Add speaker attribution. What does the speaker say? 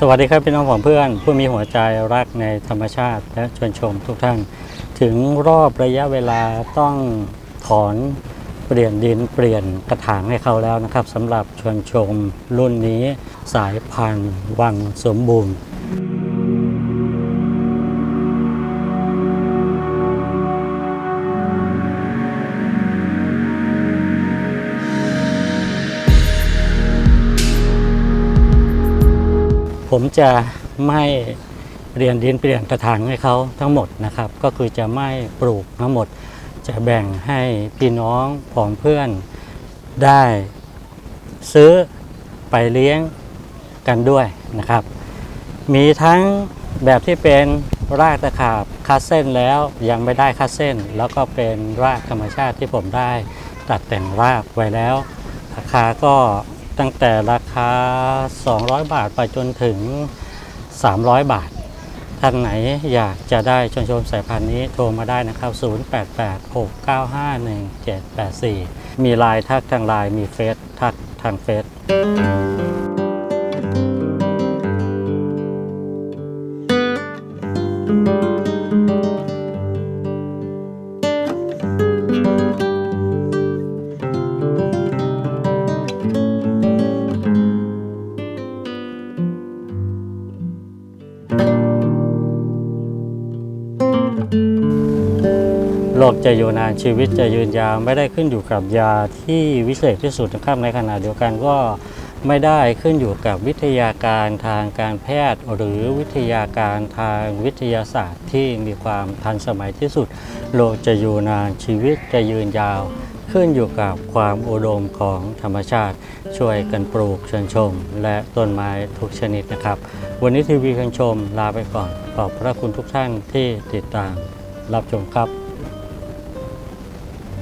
Speaker 1: สวัสดีครับพี่น้องของเพื่อนผู้มีหัวใจรักในธรรมชาติและชวนชมทุกท่าน ถึงรอบระยะเวลาต้องถอนเปลี่ยนดินเปลี่ยนกระถางให้เขาแล้วนะครับสำหรับชวนชมรุ่นนี้สายพันธุ์วังสมบูรณ์ ผมจะไม่เรียนดินเปลี่ยนกระถางให้เขาทั้งหมดนะครับ ก็คือจะไม่ปลูกทั้งหมด จะแบ่งให้พี่น้องผองเพื่อนได้ซื้อไปเลี้ยงกันด้วยนะครับ มีทั้งแบบที่เป็นรากตะขาบคัดเส้นแล้วยังไม่ได้คัดเส้น แล้วก็เป็นรากธรรมชาติที่ผมได้ตัดแต่งรากไว้แล้ว ราคาก็ ตั้งแต่ราคา 200 บาทไปจนถึง 300 บาท ท่านไหนอยากจะได้ชมชมสายพันธุ์นี้โทรมาได้นะครับ 0886951784 มีไลน์ทักทางไลน์มีเฟซทักทางเฟซ โลกจะอยู่นานชีวิตจะยืนยาวไม่ได้ขึ้นอยู่กับยาที่วิเศษที่สุดนะครับในขณะเดียวกันก็ไม่ได้ขึ้นอยู่กับวิทยาการทางการแพทย์ หรือวิทยาการทางวิทยาศาสตร์ที่มีความทันสมัยที่สุดโลกจะอยู่นานชีวิตจะยืนยาว ขึ้นอยู่กับความอุดมของธรรมชาติ ช่วยกันปลูกเชิญชม และต้นไม้ทุกชนิดนะครับ วันนี้ทีวีเชิญชมลาไปก่อนขอบพระคุณทุกท่านที่ติดตามรับชมครับ